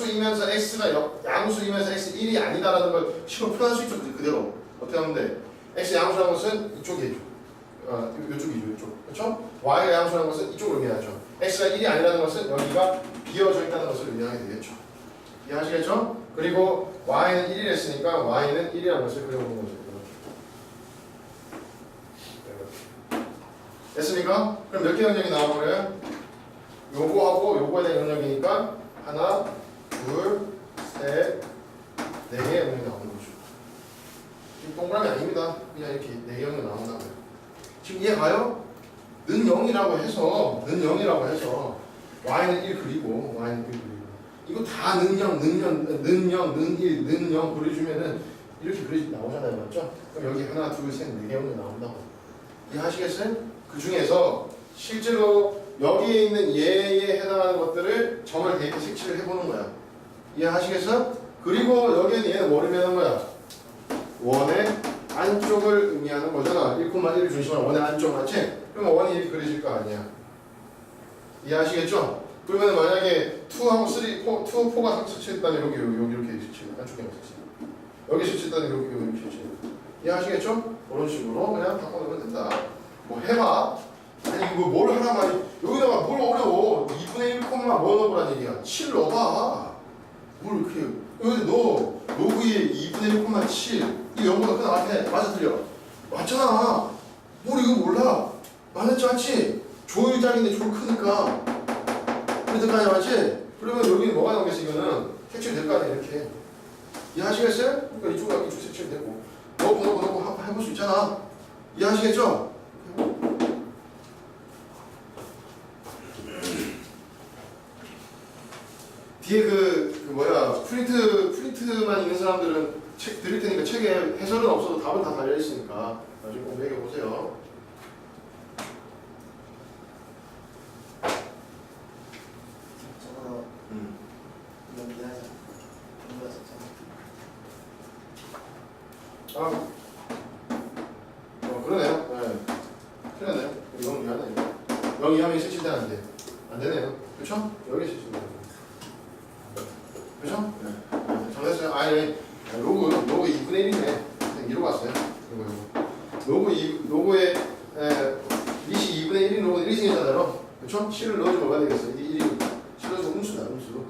양수이면서 x가 역- 양수이면서 x 1이 아니다라는 걸 식으로 표현할 수 있죠 그- 그대로 어떻게 하면 돼? x 양수라는 것은 이쪽이죠 어, 이쪽이죠 이쪽 그렇죠? y가 양수라는 것은 이쪽으로 의미하죠 x가 1이 아니라는 것은 여기가 비어져 있다는 것을 의미하게 되겠죠 이해하시겠죠? 그리고 y는 1이 했으니까 y는 1이라는 것을 그려보는 거죠. 됐습니까? 그럼 몇 개 영역이 나와버려요? 요거하고 요거에 대한 영역이니까 하나, 둘, 셋, 네 영역이 나오는 거죠. 지금 동그라미 아닙니다. 그냥 이렇게 네개 영역이 나온다고요. 지금 이해 가요? 는 0이라고 해서 는 0이라고 해서 y는 1 그리고 y는 1 그리고 이거 다 는 0, 는 0, 는 0, 는 1, 는 0 그려주면은 이렇게 그리 나오잖아요. 맞죠? 그럼 여기 하나, 둘, 셋, 네개 영역이 나온다고. 이해하시겠어요? 그 중에서 실제로 여기에 있는 예에 해당하는 것들을 점을 대입해 색칠을 해보는 거야. 이해하시겠어? 그리고 여기에 있는 얘는 뭐를 의미하는 거야? 원의 안쪽을 의미하는 거잖아. 1,1을 중심으로 원의 안쪽 맞지? 그러면 원이 이렇게 그려질 거 아니야. 이해하시겠죠? 그러면 만약에 2하고 3, 4, 2, 4가 색칠했다면 여기, 여기, 여기 이렇게 색칠. 안쪽에 색칠. 여기 색칠했다면 여기, 여기 색칠. 이해하시겠죠? 그런 식으로 그냥 바꿔놓으면 된다. 뭐 해봐. 아니 이거 뭘 하나 말이 여기다가 뭘 어려워 2분의 1 콤마 뭐 넣어보란 얘기야 7 넣어봐 뭘 이렇게 여기 너 로그에 2분의 1 콤마 7 이거 0보다 큰 앞에 맞아 틀려. 맞잖아. 뭘 이거 몰라? 말했지 않지? 조율장인데 조율 크니까. 그래서까지 맞지? 그러면 여기 뭐가 나오겠어 이거는? 색칠 될거 아니야 이렇게. 이해하시겠어요? 그러니까 이쪽 이쪽 색칠 되고. 넣고 넣고 넣고 하- 해볼 수 있잖아. 이해하시겠죠? 뒤에 그, 그 뭐야 프린트 프린트만 있는 사람들은 책 드릴 테니까 책에 해설은 없어도 답은 다 달려 있으니까 나중에 꼭 매겨 보세요. 저거 음. 연기하자. 연기하자. 아, 어 그러네요. 네. 그러네요. 영이 하네. 영이 하면 실질되는데 안 되네요. 그렇죠? 여기 실질되 그렇죠? 네. 정했어요. 아예 로고 로고 2분의 1이네. 이러고 왔어요. 이거 이거. 로고 2 로고에 에, 미시 2분의 1인 로고는 1승이잖아요. 그렇죠? 7을 넣어주면 뭐가 되겠어? 이 1이 7 넣어주면 음수다 음수.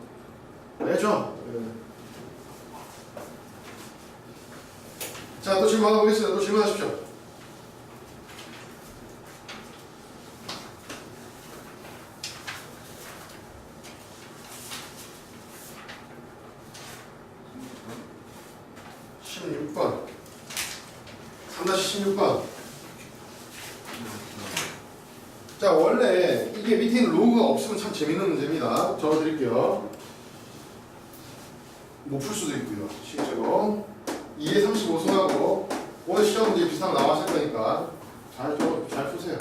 알겠죠? 네. 자, 또 질문 하나 보겠습니다. 또 질문하십시오. 십육 번 3-16번. 자, 원래 이게 밑에 있는 로그가 없으면 참 재밌는 문제입니다. 적어드릴게요. 못 풀 수도 있고요. 실제로. 2에 35승하고 오늘 시험 문제 비슷한 거 나왔을 거니까 잘, 좀, 잘 푸세요.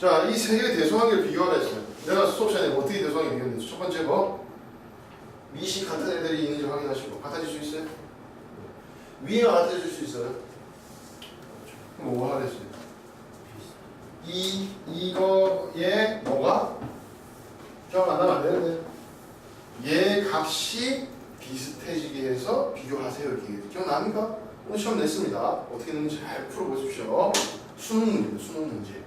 자, 이 세 개의 대소관계를 비교하라 했어요. 내가 수업 시간에 어떻게 대소관계 비교했는지 첫 번째 거 미시 같은 애들이 있는지 확인하시고 같아질 수 있어요? 위가 같아질 수 있어요? 그럼 뭐 하라 했어요? 이, 이거에 뭐가? 기억 안 나면 안 되는데 얘 값이 비슷해지게 해서 비교하세요 이렇게. 기억납니까? 오늘 시험 냈습니다. 어떻게 했는지 잘 풀어보십시오. 수능 문제입니다 수능 문제.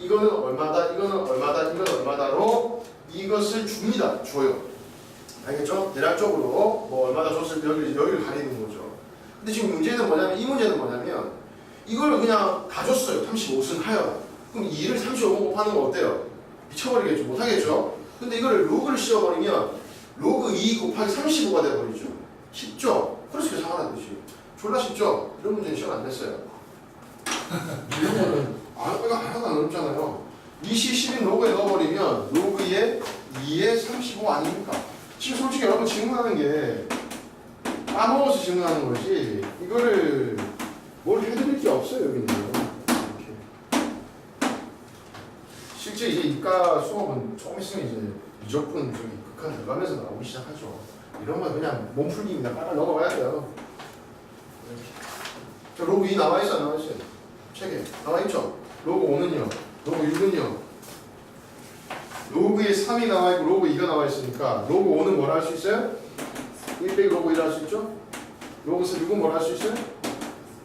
이거는 얼마다 이거는 얼마다 이건 얼마다로 이것을 줍니다. 줘요. 알겠죠? 대략적으로 뭐 얼마다 줬을 때 여기, 여기를 가리는 거죠. 근데 지금 문제는 뭐냐면 이 문제는 뭐냐면 이걸 그냥 다 줬어요. 35승 하여. 그럼 2를 35 곱하는 거 어때요? 미쳐버리겠죠. 못하겠죠? 근데 이거를 로그를 씌워버리면 로그 2 곱하기 35가 돼버리죠. 쉽죠? 그래서 계산하는 듯이. 졸라 쉽죠? 이런 문제는 시험 안 냈어요. 이런 거는 아, 이거 하나도 안 어렵잖아요. 2시 10인 로그에 넣어버리면 로그 2에 2에 35 아닙니까? 지금 솔직히 여러분 질문하는 게 까먹어서 질문하는 거지 이거를 뭘 해드릴 게 없어요 여기는. 실제 이제 이과 수업은 조금 있으면 이제 무조건 저기 극한 들어가면서 나오기 시작하죠. 이런 건 그냥 몸풀기입니다. 빨리 넘어가야 돼요. 저 로그 2 나와 있어, 안 나와 있어요? 책에 나와 있죠. 로그 5는요. 로그 6은요. 로그에 3이 나와 있고 로그 2가 나와 있으니까 로그 5는 뭐라 할수 있어요? 1 빼기 로그 1 할 수 있죠? 로그 6은 뭐라 할수 있어요?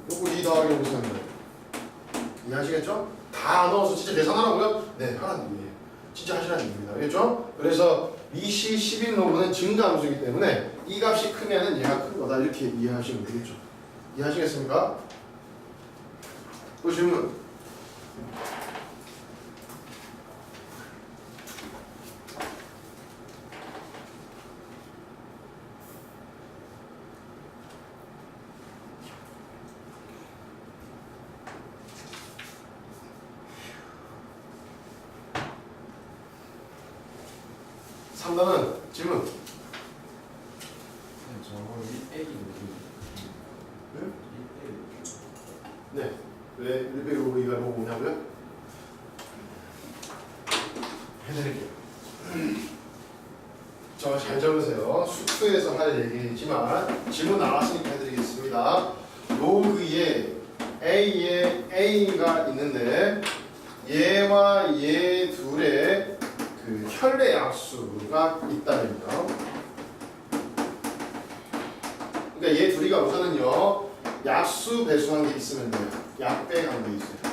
로그 2 더하기 로그 3이에요. 이해하시겠죠? 다 넣어서 진짜 계산하라고요? 네, 하라는 얘기예요. 진짜 하시라는 얘기입니다. 알겠죠? 그래서 미시 11 로그는 증가함수이기 때문에 이 값이 크면은 얘가 큰 거다 이렇게 이해하시면 되겠죠. 이해하시겠습니까? 또 질문. 삼단은 질문. 저거 1빼기 네? 1빼기 네. 왜 1배 로그 2가 로그 5냐고요? 해드릴게요. 저잘 적으세요. 수투에서 할 얘기지만 질문 나왔으니까 해드리겠습니다. 로그에 A에 A가 있는데 얘와 얘 둘의 그 혈내 약수가 있다면요. 그러니까 얘 둘이가 우선은요 약수 배수한 게 있으면 돼요. 약배 관계 있어요.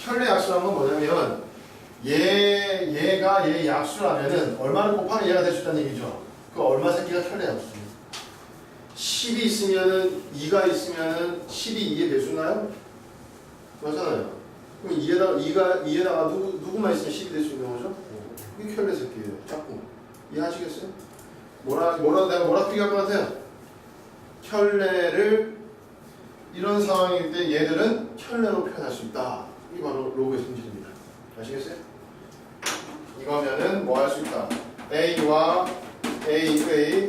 혈내 약수란 건 뭐냐면 얘 얘가 얘 약수라면은 얼마를 곱하면 얘가 될 수 있다는 그 얼마 새끼가 약수예요. 10이 있으면은 2가 있으면은 10이 2의 배수나요? 맞잖아요. 그럼 2에다가 2가 2에다가 누구 누구만 있으면 10이 될 수 있는 거죠? 이게 혈내 새끼예요. 짝꿍. 이해하시겠어요? 뭐라 뭐라 내가 뭐라 비교할 것 같아요? 혈내를 이런 상황일 때 얘들은 혈내로 표현할 수 있다. 이게 바로 로그의 성질입니다. 아시겠어요? 이거면은 뭐 할 수 있다. A와 A의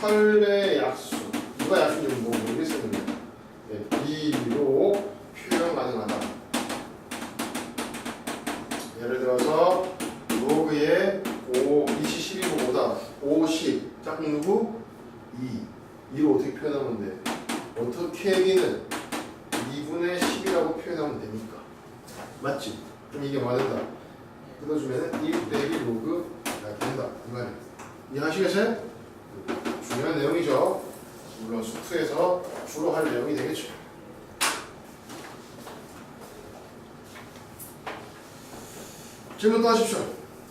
혈내 약수. 누가 약수인지 뭐 모르겠었는데 네, B로 표현 가능하다. 예를 들어서 로그의 5, 20, 12보다 50 짝꿍 누구? 2 2로 어떻게 표현하면 돼? 어떻게 하기는 2분의 10이라고 표현하면 됩니까? 맞지? 그럼 이게 뭐가 된다? 뜯어주면 1 빼기 로그가 된다 이 말이에요 이해하시겠어요? 중요한 내용이죠 물론 수투에서 주로 할 내용이 되겠죠 질문 또 하십시오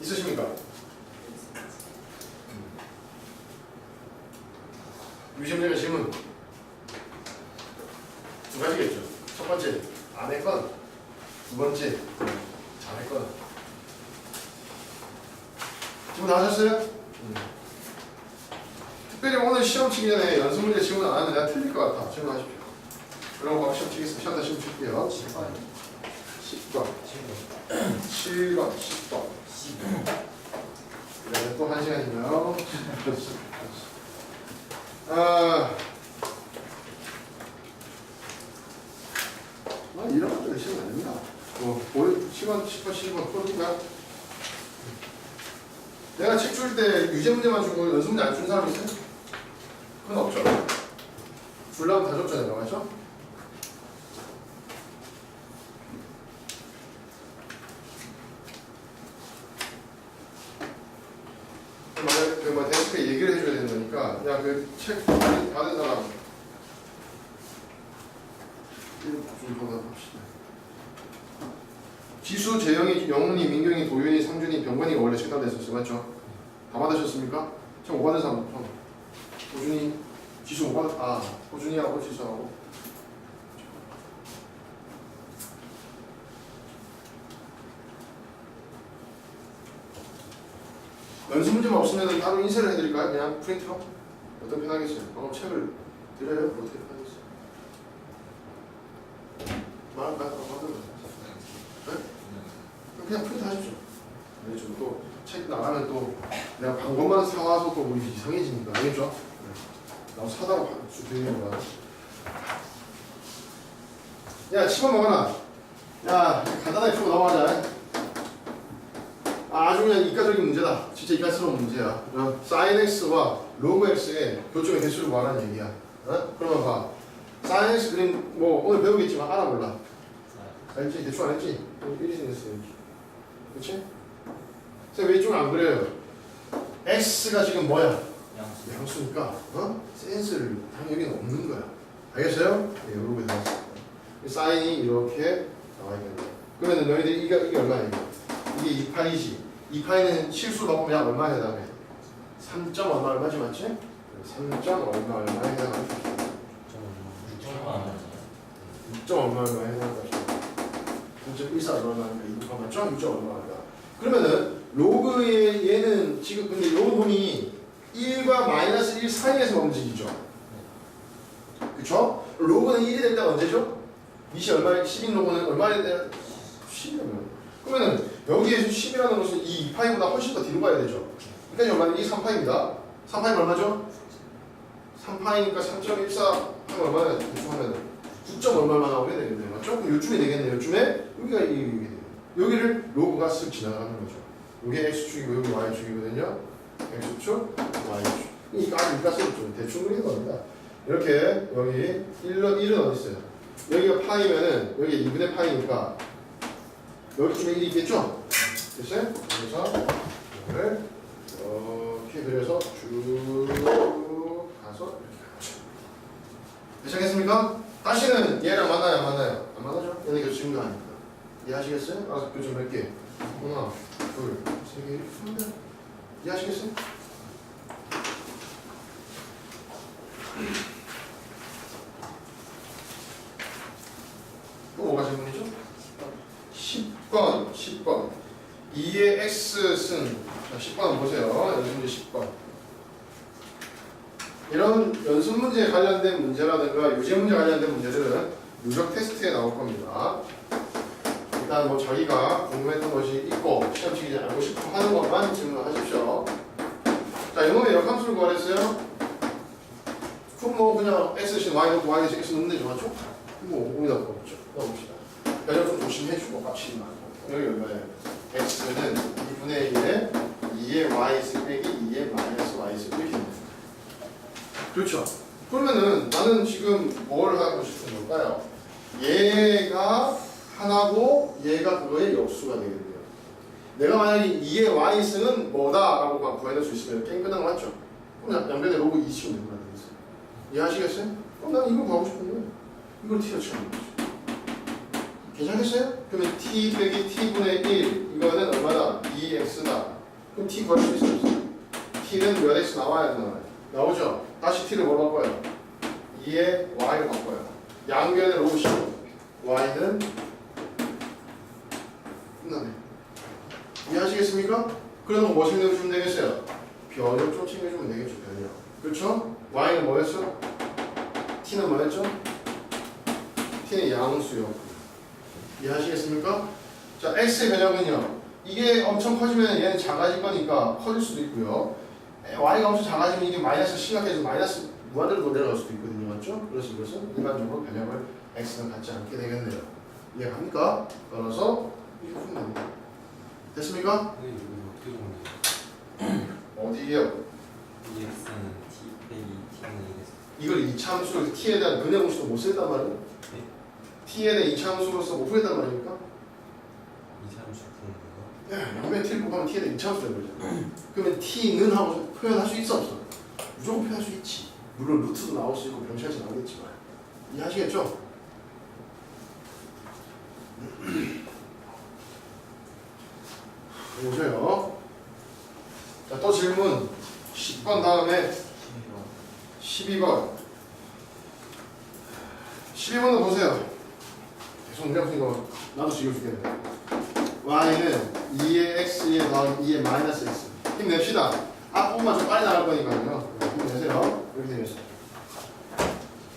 있으십니까? 유시문제가 질문 두 가지겠죠. 첫 번째 안 했건 두 번째 잘했건 질문 다 하셨어요? 특별히 오늘 시험 치기 전에 연습 문제 질문 안 하면 내가 틀릴 것 같아. 질문하십시오. 그럼 바로 시험 치겠습니다. 시험 다 시험 칠게요. 10번, 7번, 10번. 네, 또한 시간이고요. 아, 아 이런 것들 시간 안 됩니다. 뭐, 올 10번, 10번, 10번 풀어줄까? 내가 책 줄 때 유제 문제만 주고 연습 문제 안 준 사람 있어요? 그건 없죠. 줄라면 다 줬잖아요, 맞죠? 만약에 그뭐 데스크에 얘기를 해줘야 되는 거니까 그냥 그책 받은 받은 사람 좀 보다 봅시다. 지수, 재영이, 영훈이, 민경이, 도윤이, 상준이, 병건이가 원래 책단됐었어요, 맞죠? 다 받으셨습니까? 책못 받은 사람 손. 호준이, 지수 못 받, 아 호준이하고 지수하고. 연습 문제만 없으면 따로 인쇄를 해드릴까요? 그냥 프린트로? 어떤 편하겠어요? 어, 책을 드려요? 어떻게 편하겠어요? 말할까요? 어, 받으면 네? 그냥 프린트 하십시오. 네, 저또책 나가면 또 내가 방법만 사와서 또 우리 이상해지니까 알겠죠? 네. 나 사다가 주드리는 거야. 야, 치마 먹어라. 야, 간단하게 풀고 넘어가자. 아주 그냥 이과적인 문제다. 진짜 이과스러운 문제야. 어? sin x와 x의 교점의 개수를 구하라는 얘기야. 어? 그러면 봐. sin x 그림 뭐 오늘 배우겠지만 알아 몰라. 알지? 대충? 1이 생겼어 여기. 그치? 선생님 왜 이쪽을 안 그려요? x가 지금 뭐야? 양수. 양수니까 어? 센스를 당연히 없는 거야. 알겠어요? 네, 이렇게 나왔습니다. 사인이 이렇게 나와 있는 거야. 그러면 너희들이 이게, 이게 얼마야? 이게? 이게 2파이지. 2파이는 실수 약 얼마에 해당해? 3점 얼마 얼마지 맞지? 3점 얼마 얼마에 해당하는 거야. 육점만 안 맞아요. 6점 얼마 얼마에 해당하는 거야. 9.14 얼마니까 2점 맞죠? 6점 얼마니까. 그러면은 로그의 얘는 지금 근데 요 놈이 1과 마이너스 1 사이에서 움직이죠. 그쵸? 로그는 1이 될 때가 언제죠? 미시 얼마에 10인 로그는 얼마에 돼? 10이라면 그러면은 여기에서 10이라는 것은 이 2파이보다 훨씬 더 뒤로 가야 되죠. 그러니까 얼마는 이 3파입니다. 3파이면 얼마죠? 3파이니까 3.14 하면 얼마나 대충 하면은 9점 얼마나 나오게 되겠네요. 맞죠? 요쯤에 되겠네요. 요쯤에 여기가 이. 여기를 로그가 쓱 지나가는 거죠. 이게 x축이고 여기 y축이거든요. X축, y축. 이 까지 이 가스를 좀 대충 그리는 겁니다. 이렇게 여기 1은 1은 어디 있어요? 여기가 파이면은 여기 2분의 파이니까 여기쯤에 1이 있겠죠? 됐어요? 그래서 이거를 이렇게 그려서 쭉 가서 이렇게 가죠. 되시겠습니까? 다시는 얘랑 만나요, 안 만나요? 안 만나죠? 얘는 교수님도 아닙니다. 이해하시겠어요? 알아서 교수 몇 개? 하나, 둘, 세 개, 이렇게 니다 이해하시겠어요? 또 뭐가 질문이죠? 10번, 10번. 2의 x승. 자, 10번 보세요. 연습 문제 10번. 이런 연습 문제에 관련된 문제라든가 유제 문제 관련된 문제들은 누적 테스트에 나올 겁니다. 일단 뭐 자기가 궁금했던 것이 있고 시험 치기 전에 알고 싶어 하는 것만 질문하십시오. 자, 이놈의 역함수를 구하랬어요. 그럼 뭐 그냥 x신 y 넣고 y 대신 x 넣으면 되죠, 맞죠? 뭐 여기다 넣어보죠. 넣어봅시다. 배려 좀 조심해주고 말고 여기 얼마예요? x는 2분의 1에 2의 y승 빼기 2의 마이너스 이렇게 됩니다. 그렇죠. 그러면은 나는 지금 뭘 하고 싶은 걸까요? 얘가 하나고 얘가 그거의 역수가 되겠네요. 내가 만약에 2의 y승은 뭐다 라고 막 구해낼 수 있으면 끝난 거 맞죠? 그럼 양변에 로그 2 치면 되는 거 아니겠어요? 이해하시겠어요? 그럼 난 이걸 구하고 싶은 거예요. 이걸 t로 치면 되죠. 괜찮겠어요? 그러면 t 빼기 t분의 1 이거는 얼마나? 2x다. 그럼 t 구할 수 있어요? t는 몇 x 나와야 안 나와요? 나오죠? 다시 t를 뭐 바꿔요? 2에 y를 바꿔요. 양변에 로그 10 y는 끝나네. 이해하시겠습니까? 그러면 뭐 챙겨주면 되겠어요? 변을 좀 챙겨주면 되겠죠, 변이요. 그렇죠? y는 뭐였어? t는 뭐였죠? t는 양수요. 이해하시겠습니까? 자, x의 변형은요. 이게 엄청 커지면 얘는 작아질 거니까 커질 수도 있고요. 에, y가 엄청 작아지면 이게 마이너스 심각해서 마이너스 무한대로 내려갈 수도 있거든요. 맞죠? 그래서 이것은 일반적으로 변형을 x는 갖지 않게 되겠네요. 이해갑니까? 따라서 됐습니까? 근데 이거 어떻게 보면 어디에요? EX는 T 빼기 T는 EX. 이걸 이차함수로 t에 대한 근해 공식도 못 쓰겠단 말이에요. t에 대한 이차함수로서 못 풀겠단 말입니까? 이차함수 푸는 거. 네, 양면 t를 곱하면 t에 대한 이차함수가 되죠. 그러면 t는 하고 표현할 수 있어 없어? 무조건 표현할 수 있지. 물론 루트도 나올 수 있고 병시할수 나오겠지만 이해하시겠죠? 보세요. 자, 또 질문. 10번 다음에 12번. 12번도 보세요. 계속 문제 푸니까 나도 지금 죽겠네 y는 2의 x에 더하기 2의 마이너스 x 힘냅시다. 앞부분만 좀 빨리 나갈 거니까요. 힘내세요. 이렇게 되겠습니다.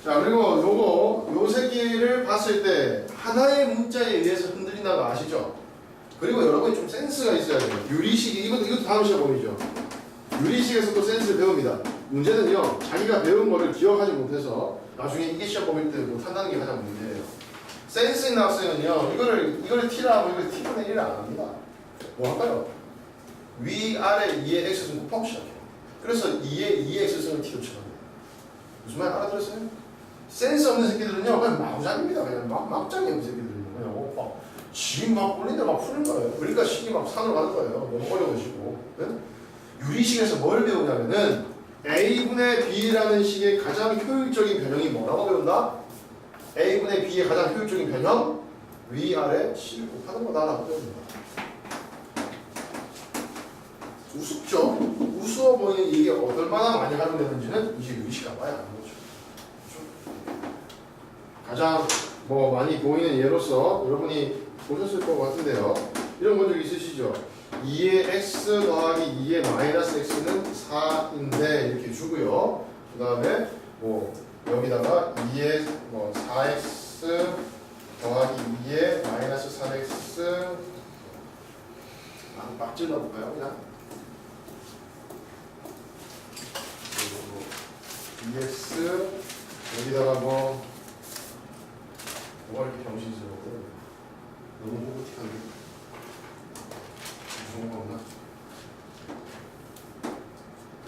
자 그리고 요거 요 새끼를 봤을 때 하나의 문자에 의해서 흔들린다는 거 아시죠? 그리고 여러분이 좀 센스가 있어야 돼요. 유리식이 이것도 이것도 다음 시험범위죠. 유리식에서도 센스를 배웁니다. 문제는요 자기가 배운 거를 기억하지 못해서 나중에 이게 시험 범위 때 못한다는 게 가장 문제예요. 센스 있는 학생은요 이거를 이거를 t라 하고 이걸 t분의 1을 안 합니다. 뭐 할까요? 위 아래 2의 x승 곱하고 시작해요. 그래서 2의 2의 x승을 t로 쳐갑니다 무슨 말 알아들었어요? 센스 없는 새끼들은요 그냥 마구장입니다. 그냥 막, 막장이에요 그 어. 지금 막 꼴린데 막 푸는 거예요. 그러니까 식이 막 산으로 가는 거예요. 너무 어려워지고. 네? 유리식에서 뭘 배우냐면은 a분의 b라는 식의 가장 효율적인 변형이 뭐라고 배운다? a분의 b의 가장 효율적인 변형 위아래 c를 곱하는 거다라고 배웁니다. 우습죠? 우스워 보이는 이게 얼마나 많이 활용되는지는 이제 유리식 가봐야 아는 거죠. 그렇죠? 가장 뭐 많이 보이는 예로서 여러분이 보셨을 것 같은데요. 이런 본 적 있으시죠? 2의 x 더하기 2의 마이너스 x는 4인데 이렇게 주고요. 그 다음에 뭐 여기다가 2의 뭐 4x 더하기 2의 마이너스 3x 막 찔러볼까요? 그냥 그리고 2x 여기다가 뭐 뭐가 이렇게 병신스러워 너무 호구틱한데 좋은 거 없나?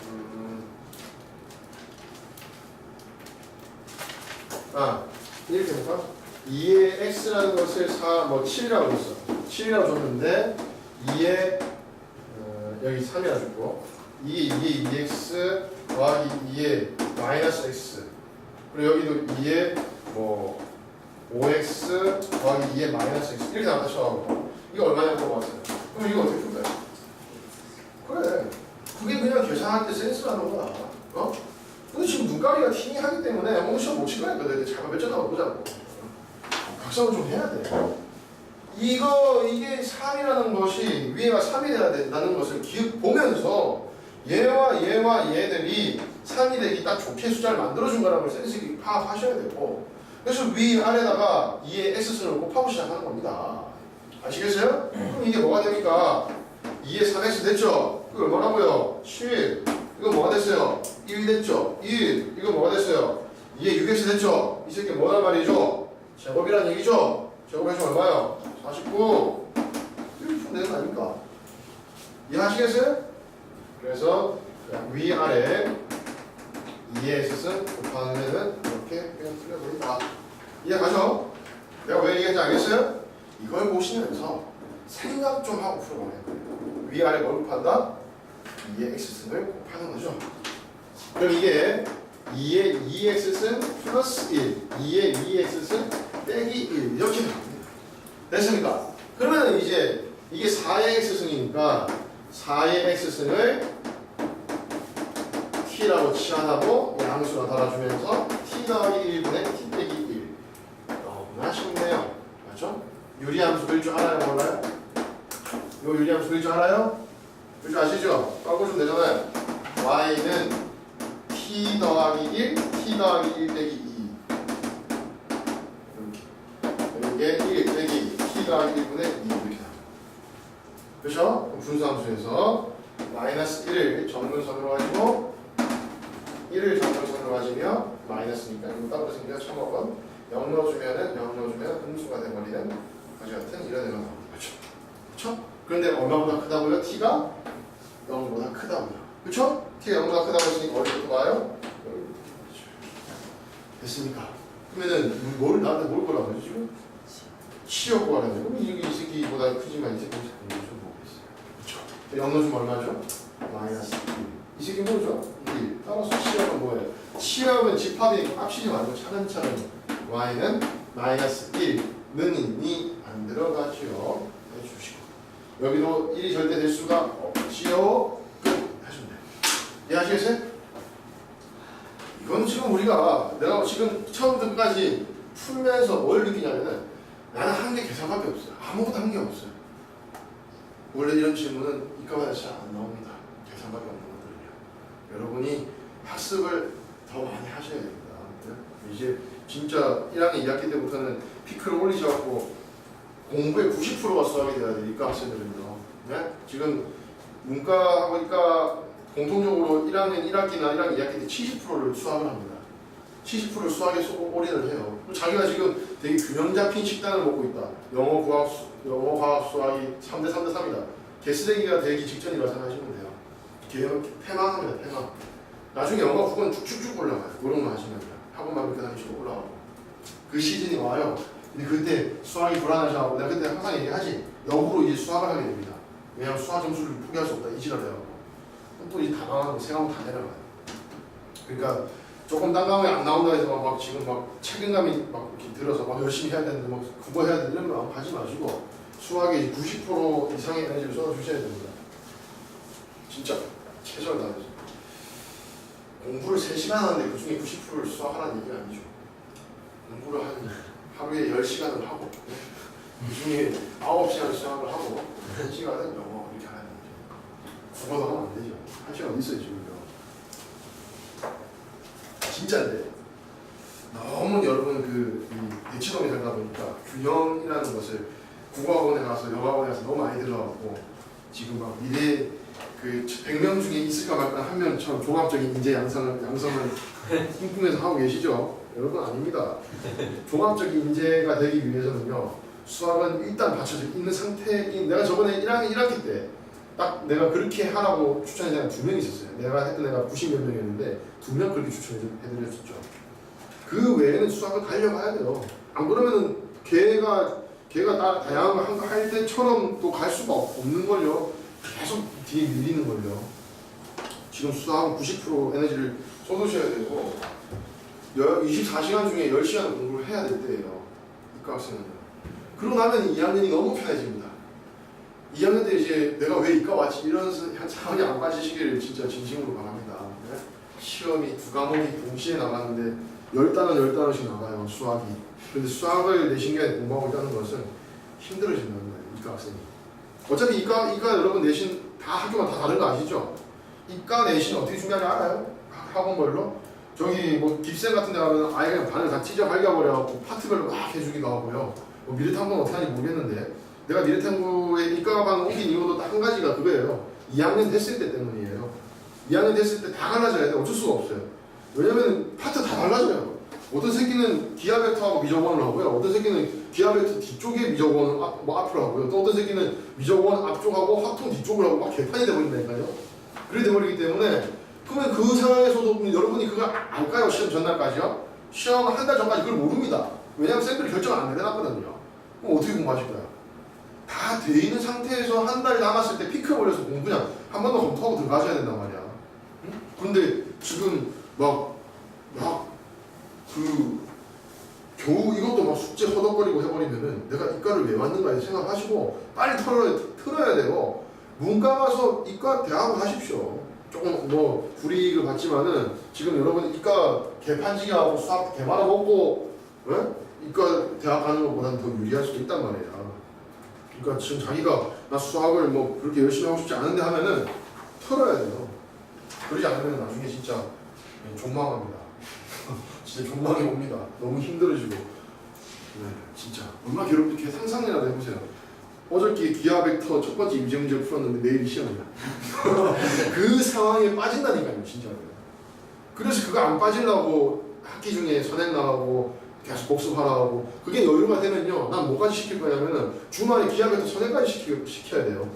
음. 아 이렇게 볼까? 2의 x라는 것을 4, 뭐 7이라고 했어 7이라고 줬는데 2의 어, 여기 3이라 줬고 2의 2의 2x 더하기 2의 마이너스 x 그리고 여기도 2의 뭐 5x 더하기 2의 마이너스 x 이렇게 나왔다 쳐가고 이거 얼마냐 물어봤어요. 그럼 이거 어떻게 풀까요? 그래. 그게 그냥 때 센스라는 거야? 어? 근데 지금 눈가리가 팅하기 때문에 뭐 시험 못칠 거야 너희들 잠깐 몇점 나와 보자고. 각성을 좀 해야 돼. 이거 이게 3이라는 것이 위에가 3이 돼야 된다는 것을 기억 보면서 얘와 얘와 얘들이 3이 되기 딱 좋게 숫자를 만들어준 거라는 걸 센스 있게 파악하셔야 되고 그래서 위 아래다가 2의 x승을 곱하고 시작하는 겁니다. 아시겠어요? 그럼 이게 뭐가 됩니까? 2의 3x 됐죠? 이거 얼마라고요? 7. 이거 뭐가 됐어요? 1 됐죠? 1. 이거 뭐가 됐어요? 2의 6x 됐죠? 이 새끼 뭐란 말이죠? 제곱이란 얘기죠? 제곱해서 얼마요? 49. 이렇게 되는 거 아닙니까? 이해하시겠어요? 그래서 위아래 2의 x승 곱하면은 이렇게 그냥 풀려버린다. 이해 가죠? 내가 왜 얘기했는지 알겠어요? 이걸 보시면서 생각 좀 하고 풀어보는 거예요. 위아래 뭘 곱한다? 2의 x승을 곱하는 거죠. 그럼 이게 2의 2x승 플러스 1, 2의 2x승 빼기 1 이렇게 나옵니다. 됐습니까? 그러면 이제 이게 4의 x승이니까 4의 x승을 t라고 치환하고 양수로 달아주면서 t 더하기 1분의 t 빼기 1 너무나 쉽네요 맞죠? 유리함수 그릴 줄 알아요 몰라요? 요 유리함수 그릴 줄 알아요? 그릴 줄 아시죠? 바꿔주면 되잖아요 y는 t 더하기 1 t 더하기 1 빼기 2 이렇게 이게 1 빼기 t 더하기 1분의 2 이렇게 나옵니다? 그럼 분수함수에서 마이너스 1을 정근선으로 가지고 1을 정근선으로 가지며 마이너스니까 이거 따로 생겨 처먹은 0 넣어주면은 0 넣어주면 음수가 돼버리는 거지 같은 이런 애가 나옵니다. 그렇죠? 그렇죠? 그런데 얼마보다 크다고요? t가 0보다 크다고요. 그렇죠? t가 0보다 크다고 했으니까 어디부터 봐야죠. 됐습니까? 그러면은 뭘 나한테 뭘 보라고 그러지 지금? 치였고 하라는 그럼 이, 이 새끼보다 크지만 이 새끼 작은 거좀 보겠어요. 그렇죠? 0 넣어주면 얼마죠? 마이너스 1. 이 새끼 뭐죠? 1. 따라서 치압은 뭐예요? 치압은 집합이니까 합치지 말고 차근차근 y는 마이너스 1는이 안 들어가죠. 해주시고 여기도 1이 절대 될 수가 없지요. 끝. 하시면 돼요. 이해하시겠어요? 이건 지금 우리가 내가 지금 처음부터 끝까지 풀면서 뭘 느끼냐면은 나는 한게 계산밖에 없어요. 아무것도 한 게 없어요. 원래 이런 질문은 이과마다 잘안 나옵니다. 계산밖에 없는 것들은요. 여러분이 학습을 더 많이 하셔야 됩니다. 네? 이제 진짜 1학년 2학기 때부터는 피크를 올리셔갖고 공부의 90%가 수학이 돼야 되니까 학생들은요. 네? 지금 문과하고 이과 공통적으로 1학년 1학기나 1학년 2학기 때 70%를 수학을 합니다. 70%를 수학에 소- 올인을 해요. 자기가 지금 되게 균형 잡힌 식단을 먹고 있다. 영어, 과학, 수, 영어, 과학, 수학이 3대 3대 3이다. 개쓰레기가 되기 직전이라 생각하시면 돼요. 개혁, 패망합니다, 패망. 나중에 영어 국어는 쭉쭉쭉 올라가요. 그런 거 하시면 돼요. 학원만 그렇게 다니시고 올라가고. 그 시즌이 와요. 근데 그때 수학이 불안하셔가고 내가 그때 항상 얘기하지 역으로 이제 수학을 하게 됩니다. 왜냐하면 수학 점수를 포기할 수 없다 이지랄 해갖고 또 이제 다 망하고 세가면 다 내려가요. 그러니까 조금 땅감이 안 나온다 해서 막, 막 지금 막 책임감이 막 이렇게 들어서 막 열심히 해야 되는데 막 국어 해야 되는데 이런 거 하지 마시고 수학에 90% 이상의 에너지를 쏟아주셔야 됩니다. 진짜 최선을 다해서 공부를 3시간 하는데 그 중에 90%를 수학하라는 얘기가 아니죠. 공부를 한 하루에 10시간을 하고 그 중에 9시간 수학을 하고 1시간은 영어 이렇게 하는 거죠. 국어도 하면 안 되죠. 1시간 어디 있어요 지금요. 진짜인데 너무 여러분 그이 대치동에 살다 보니까 균형이라는 것을 국어학원에 가서 영어학원에 가서 너무 많이 들어갖고 지금 막 미래 그 100명 중에 있을까 말까 한 명처럼 종합적인 인재 양성을 양성을 꿈꾸면서 하고 계시죠? 여러분 아닙니다. 종합적인 인재가 되기 위해서는요 수학은 일단 받쳐져 있는 상태인 내가 저번에 1학년 1학기 때 딱 내가 그렇게 하라고 추천해 사람 두명 있었어요. 내가 했던 애가 90몇 명이었는데 두 명 그렇게 추천해 드렸었죠. 그 외에는 수학을 달려가야 돼요. 안 그러면은 걔가 걔가 다 다양한 거 할 때처럼 또 갈 수가 없- 없는 걸요. 계속 뒤에 밀리는 걸요. 지금 수학은 90% 에너지를 쏟으셔야 되고 24시간 중에 10시간 공부를 해야 될 때예요. 이과 학생은요. 그러고 나면 2학년이 너무 편해집니다. 2학년 때 이제 내가 왜 이과 왔지 이런 상황이 안 빠지시기를 진짜 진심으로 바랍니다. 네? 시험이 두 과목이 동시에 나가는데 열 단원 열 단원씩 나가요 수학이. 근데 수학을 내 신기하게 공부하고 있다는 것은 힘들어진다는 거예요 이과 학생이. 어차피 이과 이과 여러분 내신 다 학교가 다 다른 거 아시죠? 이과 내신 어떻게 준비하는지 알아요? 학- 학원별로? 저기 뭐 깁센 같은 데 가면 아예 그냥 반을 다 찢어 발겨버려갖고 파트별로 막 해주기도 하고요. 뭐 미래탐구는 어떻게 하는지 모르겠는데 내가 미래탐구에 이과반 옮긴 이유도 딱 한 가지가 그거예요. 2학년 됐을 때 때문이에요. 2학년 됐을 때 다 갈라져야 돼. 어쩔 수가 없어요. 왜냐면 파트 다 달라져요. 어떤 새끼는 기하 벡터하고 미적원을 하고요. 어떤 새끼는 기하 벡터 뒤쪽에 미적원 앞, 뭐 앞으로 하고요. 또 어떤 새끼는 미적원 앞쪽하고 확통 뒤쪽을 하고 막 개판이 돼버린다니까요. 그래 돼버리기 때문에 그러면 그 상황에서도 여러분이 그거 알까요? 시험 전날까지요? 시험 한 달 전까지 그걸 모릅니다. 왜냐하면 쌤들이 결정을 안 내려놨거든요. 그럼 어떻게 공부하실 거야? 다돼 있는 상태에서 한 달이 남았을 때 피크 올려서 공부 그냥 한 번 더 검토하고 들어가셔야 된단 말이야. 응? 근데 지금 막, 막, 그, 겨우 이것도 막 숙제 허덕거리고 해버리면은 내가 이과를 왜 왔는가 생각하시고 빨리 털어야, 틀어야 되고 문과 가서 이과 대학을 하십시오. 조금 뭐 불이익을 받지만은 지금 여러분 이과 개판지기하고 수학 개말아 먹고 예? 이과 대학 가는 것보다는 더 유리할 수도 있단 말이야. 그러니까 지금 자기가 나 수학을 뭐 그렇게 열심히 하고 싶지 않은데 하면은 털어야 돼요. 그러지 않으면 나중에 진짜 존망합니다. 진짜 존망이 옵니다. 너무 힘들어지고. 네, 진짜 얼마나 괴롭게 상상이라도 해보세요. 어저께 기하 벡터 첫 번째 임시 문제를 풀었는데 내일 시험이야. 그 상황에 빠진다니까요, 진짜로. 그래서 그거 안 빠지려고 학기 중에 선행 나가고 계속 복습하라고 그게 여유가 되면요, 난 뭐까지 시킬 거냐면은 주말에 기하 벡터 선행까지 시키, 시켜야 돼요.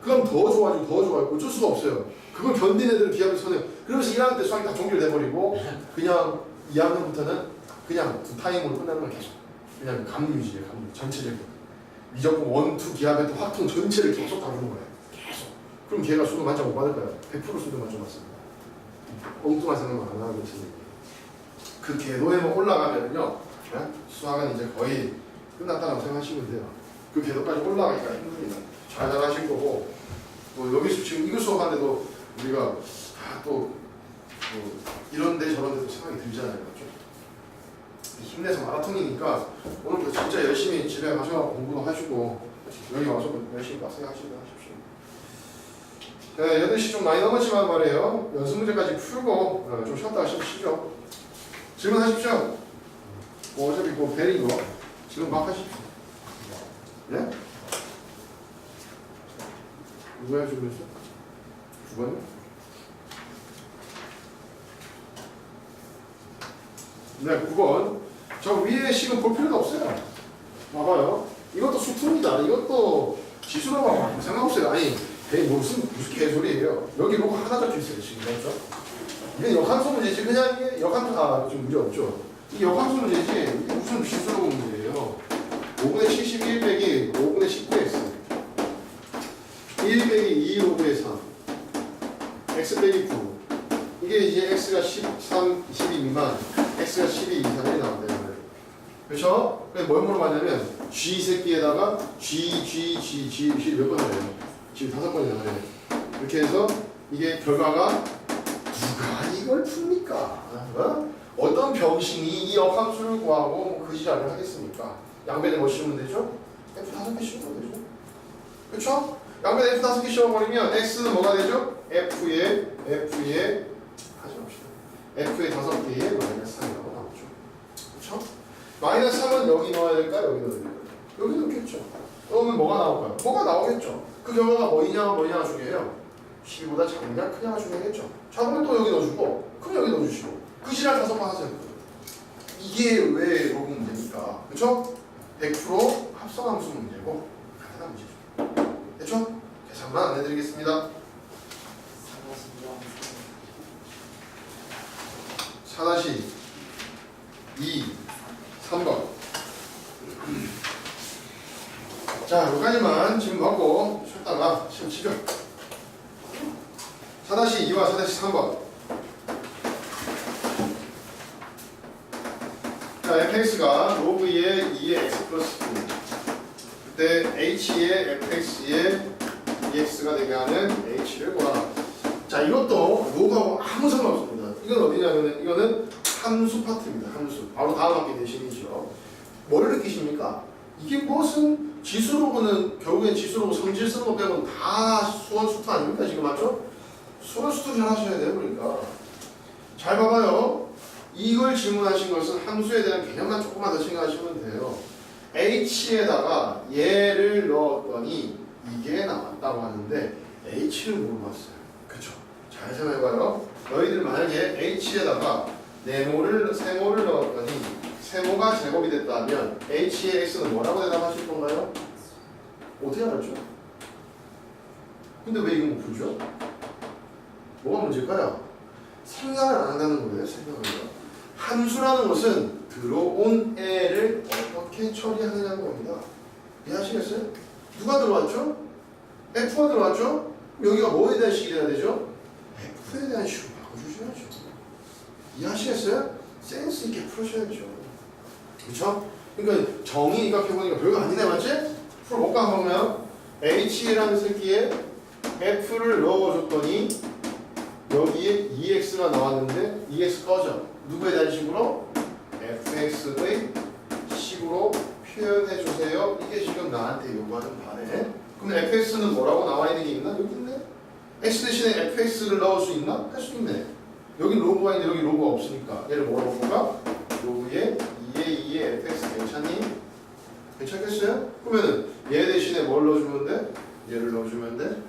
그럼 더 좋아지고 더 좋아지고 어쩔 수가 없어요. 그걸 견딘 애들은 벡터 선행. 그러면서 1학년 때 수학이 다 종결돼버리고 그냥 2학년부터는 그냥 두 타임으로 끝나는 걸 계속 그냥 감유지예요, 감유. 전체적으로. 미적분 원투 기하베트 확통 전체를 계속 다루는 거예요. 계속. 그럼 걔가 수능 만점 못 받을까요? 100% 수능 만점 받습니다. 엉뚱한 생각만 안 하고 있으니. 그 궤도에만 올라가면요, 예? 수학은 이제 거의 끝났다고 생각하시면 돼요. 그 궤도까지 올라가기가 힘듭니다. 잘 잘하실 거고, 또 여기서 지금 이거 수업하는데도 우리가 아, 또 뭐 이런데 저런데도 생각이 들잖아요. 좀 힘내서 마라톤이니까 오늘부터 진짜 열심히 집에 가셔서 공부도 하시고 여기 와서 열심히 빡세게 하시고 하십시오. 네, 8시 좀 많이 넘었지만 말이에요. 연습 문제까지 풀고 어, 좀 쉬었다 하시면. 질문하십시오. 뭐 어차피 뭐거 질문 막 하십시오. 예? 누구야 질문했어? 9번이 네, 9번. 저 위에 식은 볼 필요도 없어요. 봐봐요. 이것도 수투입니다. 이것도 지수로 봐봐. 생각 없어요. 아니, 배 무슨 무슨 개소리예요. 여기 로고 하나 적혀 있어요. 지금 맞죠? 이게 역함수 문제지. 그냥 이게 역함수 아좀 문제 없죠. 이게 역함수 문제지. 이게 무슨 지수로 문제예요. 5분의 71 빼기 5분의 19x 1 빼기 2 5분의 3 x 빼기 9 이게 이제 x가 13, 12 미만 x가 12 이상이 나온다는 그렇죠? 그래서 뭘 물어봤냐면 g 새끼에다가 g, g, g, g, g 몇 번을 해요? 지금 다섯 번이나 해요 이렇게 해서 이게 결과가 누가 이걸 풉니까? 어? 어떤 병신이 이 역함수를 구하고 뭐그 지랄을 하겠습니까? 양변에 뭐 씌우면 되죠? F 다섯 개 씌우면 되죠? 그렇죠? 양변에 F 다섯 개 씌워버리면 X는 뭐가 되죠? F의 F의. F의 다섯 개의 마이너스 3이라고 나오죠. 그렇죠? 마이너스 3은 여기 넣어야 될까요? 여기 넣어야 될까요? 여기 넣겠죠. 그러면 뭐가 나올까요? 뭐가 나오겠죠. 그 결과가 뭐이냐 뭐이냐가 중요해요. 12보다 작냐 크냐가 중요하겠죠. 작으면 또 여기 넣어주고 크면 여기 넣어주시고 그 지랄 다섯 번 하세요. 이게 왜 로그 문제입니까? 그렇죠? 100% 합성함수 문제고 간단한 문제죠. 됐죠? 계산만 안 해드리겠습니다. 4다시 2 3번. 자 여기까지만 지금 하고 쉬었다가 시험 치죠? 4다시 2와 4다시 3번. 자 fx가 로그 2의 2의 x 플러스 9 그때 h의 fx의 ex가 되게 하는 h를 구하라. 자 이것도 로그하고 아무 상관없습니다. 이건 어디냐면은 이거는 함수 파트입니다. 함수. 바로 다음 학기 대신이죠. 뭘 느끼십니까? 이게 무엇은 지수로고는 결국엔 지수로고 성질 쓰는 거 빼고는 다 수원 수투 아닙니까 지금 맞죠? 수원 수투 잘 하셔야 돼요 그러니까. 잘 봐봐요. 이걸 질문하신 것은 함수에 대한 개념만 조금만 더 생각하시면 돼요. h에다가 얘를 넣었더니 이게 나왔다고 하는데 h를 물어봤어요. 그쵸? 잘 생각해봐요. 너희들 만약에 h에다가 네모를 세모를 넣었더니 세모가 제곱이 됐다면 h의 x는 뭐라고 대답하실 건가요? 어떻게 알았죠? 근데 왜 이거 못 풀죠? 뭐가 문제일까요? 생각을 안 한다는 거예요. 생각을. 함수라는 것은 들어온 애를 어떻게 처리하느냐는 겁니다. 이해하시겠어요? 누가 들어왔죠? F가 들어왔죠? 여기가 뭐에 대한 식이 돼야 되죠? F에 대한 식 으로 바꿔주셔야죠. 이해하시겠어요? 센스 있게 풀으셔야죠. 그렇죠? 그러니까 정의 입각해보니까 별거 아니네 맞지? 풀어볼까 한번 H라는 새끼에 F를 넣어줬더니 여기에 EX가 나왔는데 EX 꺼져. 누구에 대한 식으로? FX의 식으로 표현해주세요. 이게 지금 나한테 요구하는 바래. 그럼 fx는 뭐라고 나와 있는 게 있나? 여기 있네. X 대신에 fx를 넣을 수 있나? 할 수 있네. 여기 로그가 있는데 여기 로그가 없으니까 얘를 뭐라고 볼까? 로그에 2에 2에 fx 괜찮니? 괜찮겠어요? 그러면은 얘 대신에 뭘 넣어주면 돼? 얘를 넣어주면 돼?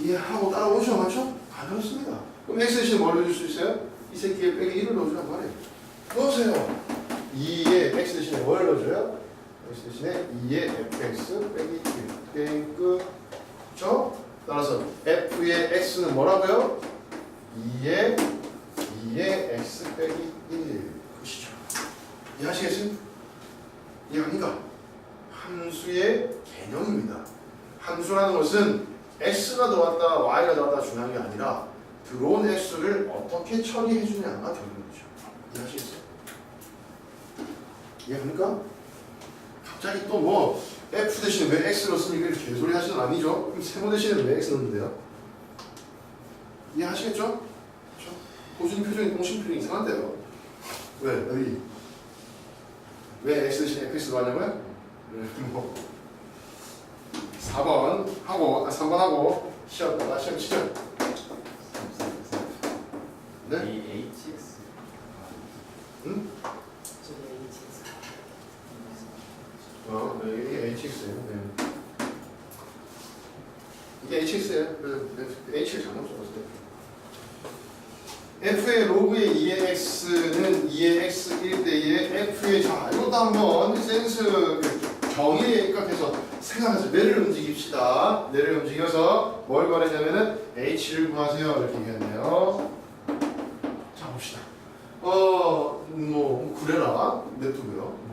이해하고 따라오죠 맞죠? 가능습니다. 그럼 x 대신에 뭘 넣어줄 수 있어요? 이 새끼에 빼기 1을 넣어주란 말이에요. 넣으세요. 2에 x 대신에 뭘 넣어줘요? x 대신에 2의 fx 빼기 1 게임 끝 그쵸? 따라서 f의 x는 뭐라고요? 2의 2의 x 빼기 1 그것이죠 이해하시겠어요? 이해합니까? 함수의 개념입니다 함수라는 것은 x가 들어왔다 y가 들어왔다 중요한 게 아니라 들어온 x를 어떻게 처리해 주냐가 거죠 이해하시겠어요? 이해합니까? 갑자기 또뭐 F 대신에 왜 X를 쓰니까 이렇게 개소리 하시는 거 아니죠? 그럼 세모 대신에 왜 X 넣는데요? 이해하시겠죠? 그렇죠? 고준이 표정이 공신 표정이 이상한데요? 왜? 어디? 왜 X 대신에 FX 넣었냐고요? 네, 뭐 4번 하고 아 3번 하고 쉬었다가 시험 치죠? 네? 이 HX 응? 저기 HS. 어, 네, 이게 HX예요. 네. 이게 HX예요. 네, H를 잘못 적었어요. F의 로그의 2의 X는 2의 X 1대2의 F의 자 이것도 한번 센스 정의에 입각해서 생각해서 뇌를 움직입시다. 뇌를 움직여서 뭘 말하냐면은 H를 구하세요 이렇게 얘기했네요. 자 봅시다. 어, 뭐 그래라 냅두고요.